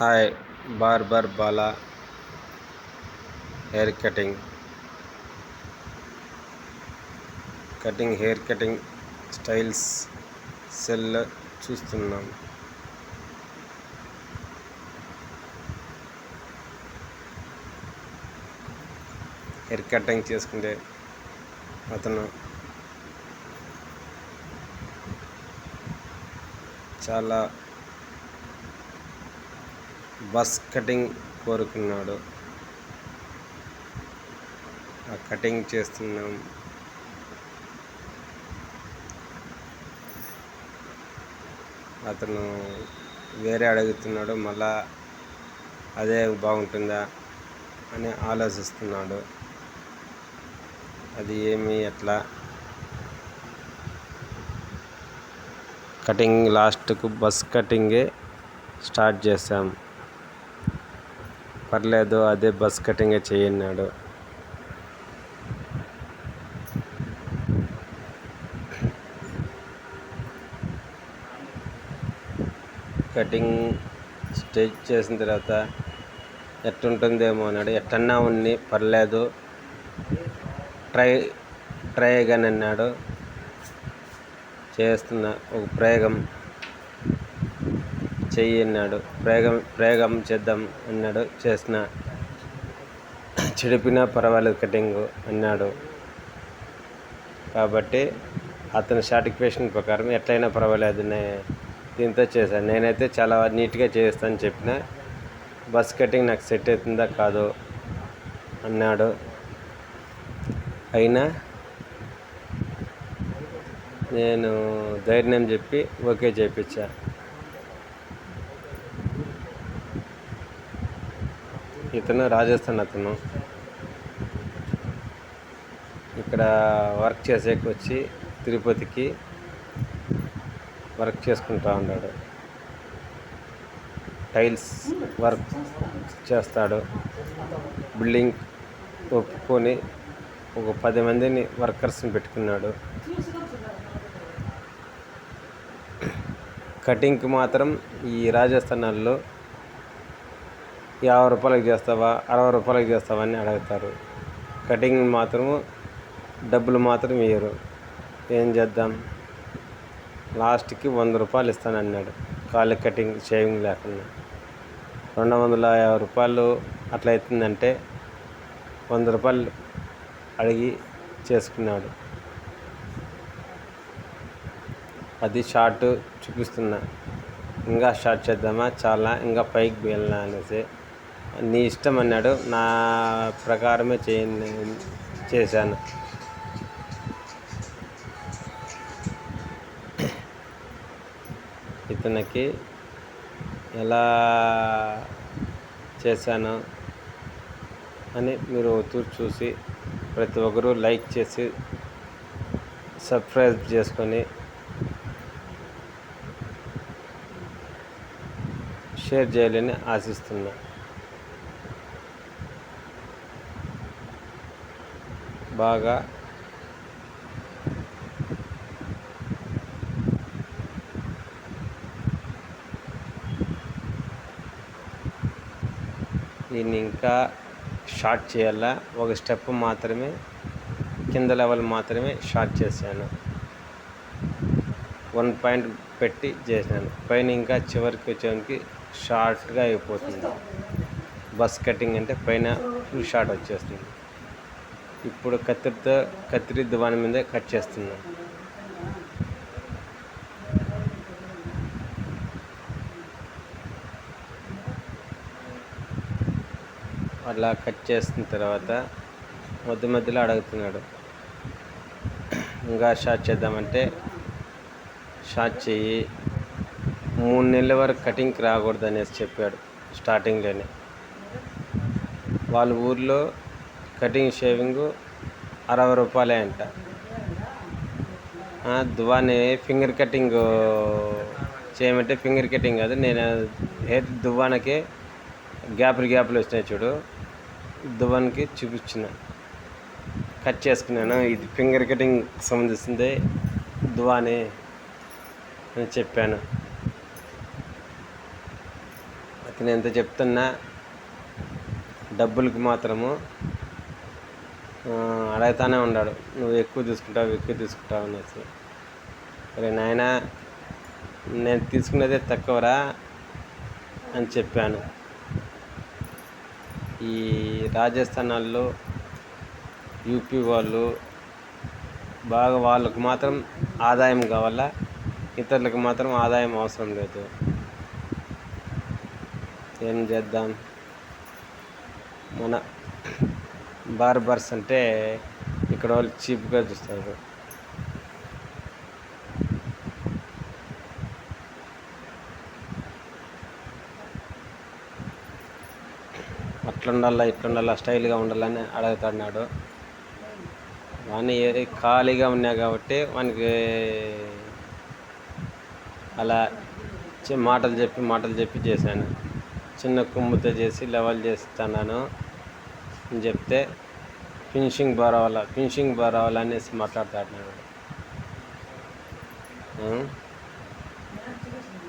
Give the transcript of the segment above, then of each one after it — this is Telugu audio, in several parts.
Hi barber Bala hair cutting cutting hair cutting styles cell చూస్తున్నాం. హెయిర్ కటింగ్ చేసుకుంటే అతను చాలా బస్ కటింగ్ కోరుకున్నాడు. ఆ కటింగ్ చేస్తున్నాం. అతను వేరే అడుగుతున్నాడు మళ్ళా అదే బాగుంటుందా అని ఆలోచిస్తున్నాడు. అది ఏమి ఎట్లా? కటింగ్ లాస్ట్కు బస్ కటింగే స్టార్ట్ చేసాం పర్లేదు అదే బస్ కటింగే చేయన్నాడు. కటింగ్ స్టేజ్ చేసిన తర్వాత ఎట్టుంటుందేమో అన్నాడు. ఎట్టన్నా ఉన్ని పర్లేదు ట్రై ట్రై అన్నాడు చేస్తున్న ఒక ప్రయోగం చెయ్యి అన్నాడు. ప్రయోగం ప్రయోగం చేద్దాం అన్నాడు. చేసిన చెడిపినా పర్వాలేదు కటింగ్ అన్నాడు. కాబట్టి అతని సాటిస్ఫాక్షన్ ప్రకారం ఎట్లయినా పర్వాలేదు నే- దీంతో చేశాను నేనైతే చాలా నీట్గా చేస్తాను చెప్పిన బస్ కటింగ్ నాకు సెట్ అవుతుందా కాదు అన్నాడు. అయినా నేను ధైర్యం చెప్పి ఓకే చేయించా ఇతను రాజస్థాన్ అతను. ఇక్కడ వర్క్ చేసేకి వచ్చి తిరుపతికి వర్క్ చేసుకుంటా ఉన్నాడు. టైల్స్ వర్క్ చేస్తాడు. బిల్డింగ్ ఒప్పుకొని ఒక పది మందిని వర్కర్స్ని పెట్టుకున్నాడు. కటింగ్కి మాత్రం ఈ రాజస్థానాల్లో యాభై రూపాయలకి చేస్తావా అరవై రూపాయలకి చేస్తావా అని అడుగుతారు. కటింగ్ మాత్రము డబ్బులు మాత్రం ఇయ్యరు. ఏం చేద్దాం? లాస్ట్కి వంద రూపాయలు ఇస్తానన్నాడు. కాళ్ళు కటింగ్ షేవింగ్ లేకుండా. రెండు వందల యాభై రూపాయలు అట్లా అవుతుందంటే వంద రూపాయలు అడిగి చేసుకున్నాడు. అది షార్ట్ చూపిస్తున్నా. ఇంకా షార్ట్ చేద్దామా? చాలా ఇంకా పైకి వెళ్ళినా అనేసి నీ ఇష్టం అన్నాడు. నా ప్రకారమే చేయ చేశాను. ఇతనికి ఎలా చేశాను అని మీరు తూర్చి చూసి ప్రతి ఒక్కరూ లైక్ చేసి సబ్స్క్రైబ్ చేసుకొని షేర్ చేయాలని ఆశిస్తున్నాను బాగా దీన్ని ఇంకా షార్ట్ చేయాలా. ఒక స్టెప్ మాత్రమే కింద లెవెల్ మాత్రమే షార్ట్ చేశాను. వన్ పాయింట్ పెట్టి చేశాను. పైన ఇంకా చివరికి వచ్చేకి షార్ట్గా అయిపోతుంది. బస్ కటింగ్ అంటే పైన ఫుల్ షార్ట్ వచ్చేస్తుంది. ఇప్పుడు కత్తిరితో కత్తిరి దువాని మీదే కట్ చేస్తున్నాం. అలా కట్ చేసిన తర్వాత మధ్య మధ్యలో అడుగుతున్నాడు. ఇంకా షార్ట్ చేద్దామంటే షార్ట్ చెయ్యి మూడు నెలల వరకు కటింగ్కి రాకూడదు అనేసి చెప్పాడు స్టార్టింగ్లోనే. వాళ్ళ ఊర్లో కటింగ్ షేవింగ్ అరవై రూపాయలే అంట. దువ్వాని ఫింగర్ కటింగ్ చేయమంటే ఫింగర్ కటింగ్ కాదు నేను హెయిర్ దువ్వానకే గ్యాపులు గ్యాప్లు వచ్చినాయి చూడు దువ్వానికి చూపించిన కట్ చేసుకున్నాను. ఇది ఫింగర్ కటింగ్ సంబంధించింది దువ్వాని అని చెప్పాను. అతను ఎంత చెప్తున్నా డబ్బులకు మాత్రము అడుగుతానే ఉన్నాడు నువ్వు ఎక్కువ తీసుకుంటావు ఎక్కువ తీసుకుంటావు అనేసి. అరే నాయన నేను తీసుకునేదే తక్కువరా అని చెప్పాను. ఈ రాజస్థాన్ వాళ్ళు యూపీ వాళ్ళు బాగా వాళ్ళకు మాత్రం ఆదాయం కావాలా? ఇతరులకు మాత్రం ఆదాయం అవసరం లేదు. ఏం చేద్దాం? మన బార్బర్స్ అంటే ఇక్కడ వాళ్ళు చీప్గా చూస్తారు. అట్లుండాలా ఇట్లుండాలా స్టైల్గా ఉండాలని అడుగుతున్నాడు. వాని ఖాళీగా ఉన్నా కాబట్టి వానికి అలా మాటలు చెప్పి మాటలు చెప్పి చేశాను. చిన్న కొమ్ముతో చేసి లెవెల్ చేస్తున్నాను. అని చెప్తే ఫినిషింగ్ బాగా రావాలా ఫినిషింగ్ బాగా అనేసి మాట్లాడతాడు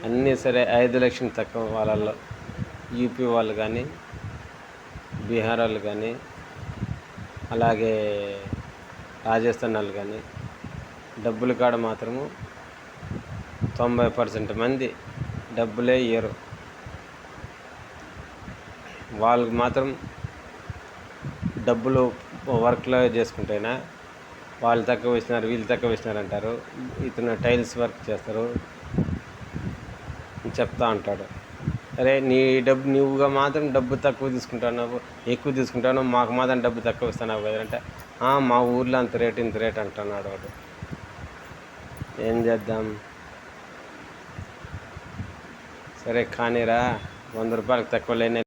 అన్నీ సరే ఐదు లక్షలు తక్కువ వాళ్ళల్లో. యూపీ వాళ్ళు కానీ బీహార్ వాళ్ళు కానీ అలాగే రాజస్థాన్ వాళ్ళు కానీ డబ్బుల కాడ మాత్రము తొంభై పర్సెంట్ మంది డబ్బులే ఇయ్యరు. వాళ్ళకి మాత్రం డబ్బులు వర్క్లో చేసుకుంటేనా వాళ్ళు తక్కువ వేసినారు వీళ్ళు తక్కువ వేసినారు అంటారు. ఇతను టైల్స్ వర్క్ చేస్తారు చెప్తా ఉంటాడు. అరే నీ డబ్బు నువ్వుగా మాత్రం డబ్బు తక్కువ తీసుకుంటావు ఎక్కువ తీసుకుంటాను మాకు మాత్రం డబ్బు తక్కువ ఇస్తున్నావు కదా అంటే మా ఊర్లో అంత రేట్ ఇంత రేట్ అంటున్నాడు వాడు. ఏం చేద్దాం? సరే కానీరా వంద రూపాయలకు తక్కువ లేని